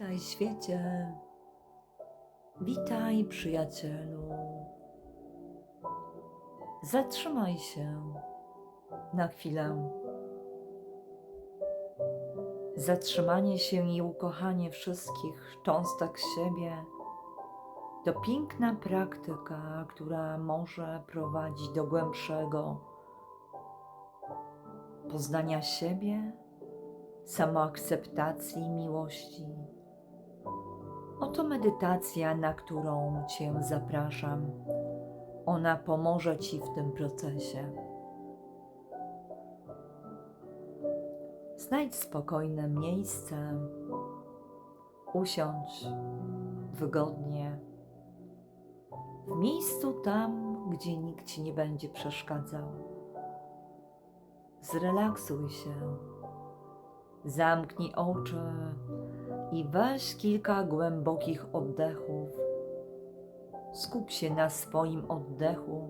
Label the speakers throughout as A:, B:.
A: Witaj świecie, witaj przyjacielu. Zatrzymaj się na chwilę. Zatrzymanie się i ukochanie wszystkich cząstek siebie to piękna praktyka, która może prowadzić do głębszego poznania siebie, samoakceptacji i miłości. Oto medytacja, na którą Cię zapraszam. Ona pomoże Ci w tym procesie. Znajdź spokojne miejsce, usiądź wygodnie, w miejscu tam, gdzie nikt Ci nie będzie przeszkadzał. Zrelaksuj się, zamknij oczy i weź kilka głębokich oddechów. Skup się na swoim oddechu,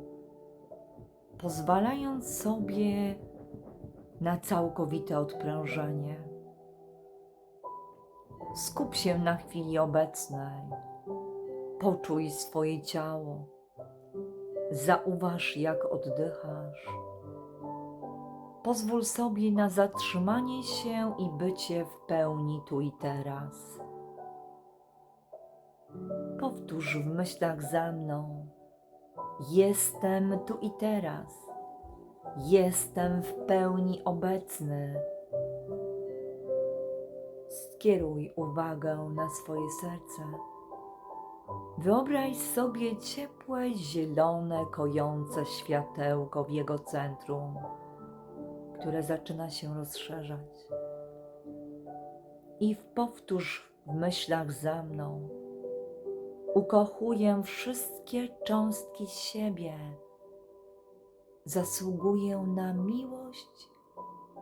A: pozwalając sobie na całkowite odprężenie. Skup się na chwili obecnej. Poczuj swoje ciało. Zauważ, jak oddychasz. Pozwól sobie na zatrzymanie się i bycie w pełni tu i teraz. Powtórz w myślach za mną. Jestem tu i teraz. Jestem w pełni obecny. Skieruj uwagę na swoje serce. Wyobraź sobie ciepłe, zielone, kojące światełko w jego centrum, które zaczyna się rozszerzać. I powtórz w myślach za mną. Ukochuję wszystkie cząstki siebie. Zasługuję na miłość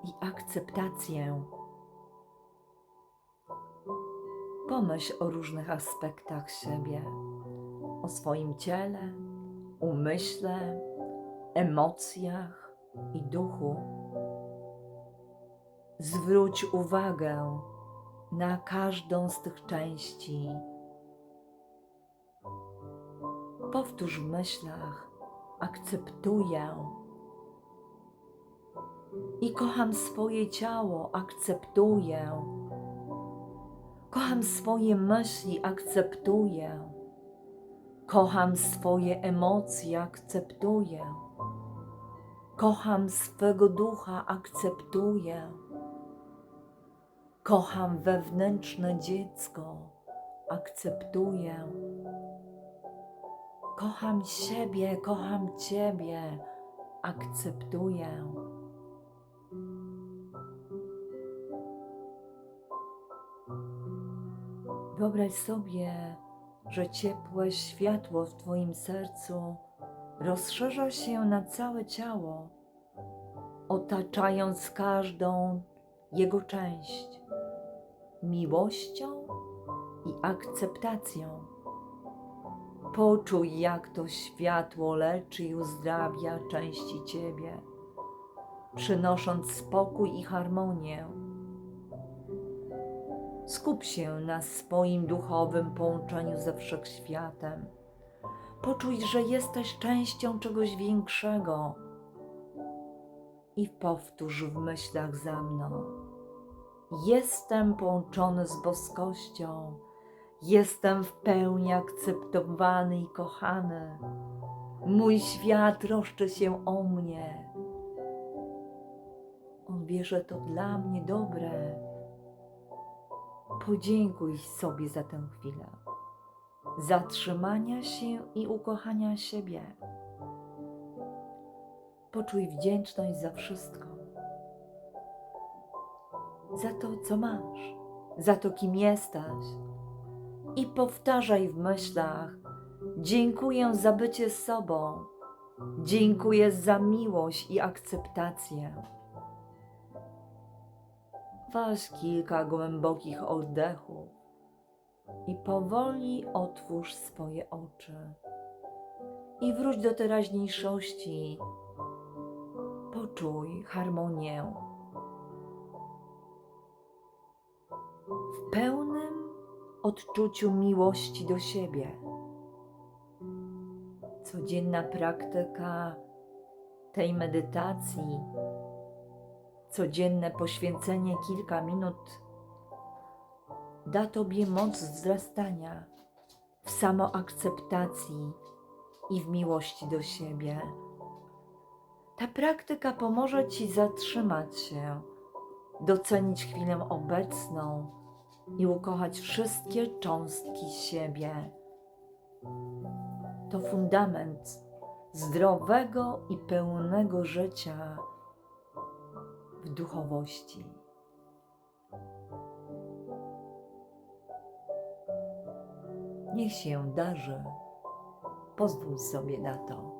A: i akceptację. Pomyśl o różnych aspektach siebie, o swoim ciele, umyśle, emocjach i duchu. Zwróć uwagę na każdą z tych części. Powtórz w myślach: akceptuję. I kocham swoje ciało, akceptuję. Kocham swoje myśli, akceptuję. Kocham swoje emocje, akceptuję. Kocham swego ducha, akceptuję. Kocham wewnętrzne dziecko, akceptuję. Kocham siebie, kocham Ciebie, akceptuję. Wyobraź sobie, że ciepłe światło w Twoim sercu rozszerza się na całe ciało, otaczając każdą jego część miłością i akceptacją. Poczuj, jak to światło leczy i uzdrawia części Ciebie, przynosząc spokój i harmonię. Skup się na swoim duchowym połączeniu ze wszechświatem. Poczuj, że jesteś częścią czegoś większego. I powtórz w myślach za mną. Jestem połączony z boskością. Jestem w pełni akceptowany i kochany. Mój świat troszczy się o mnie. On wie, że to dla mnie dobre. Podziękuj sobie za tę chwilę zatrzymania się i ukochania siebie. Poczuj wdzięczność za wszystko. Za to, co masz, za to, kim jesteś. I powtarzaj w myślach: Dziękuję za bycie sobą. Dziękuję za miłość i akceptację. Weź kilka głębokich oddechów i powoli otwórz swoje oczy. I wróć do teraźniejszości. Poczuj harmonię. W pełnym odczuciu miłości do siebie. Codzienna praktyka tej medytacji, codzienne poświęcenie kilka minut da Tobie moc wzrastania w samoakceptacji i w miłości do siebie. Ta praktyka pomoże Ci zatrzymać się, docenić chwilę obecną i ukochać wszystkie cząstki siebie. To fundament zdrowego i pełnego życia w duchowości. Niech się darzy. Pozwól sobie na to.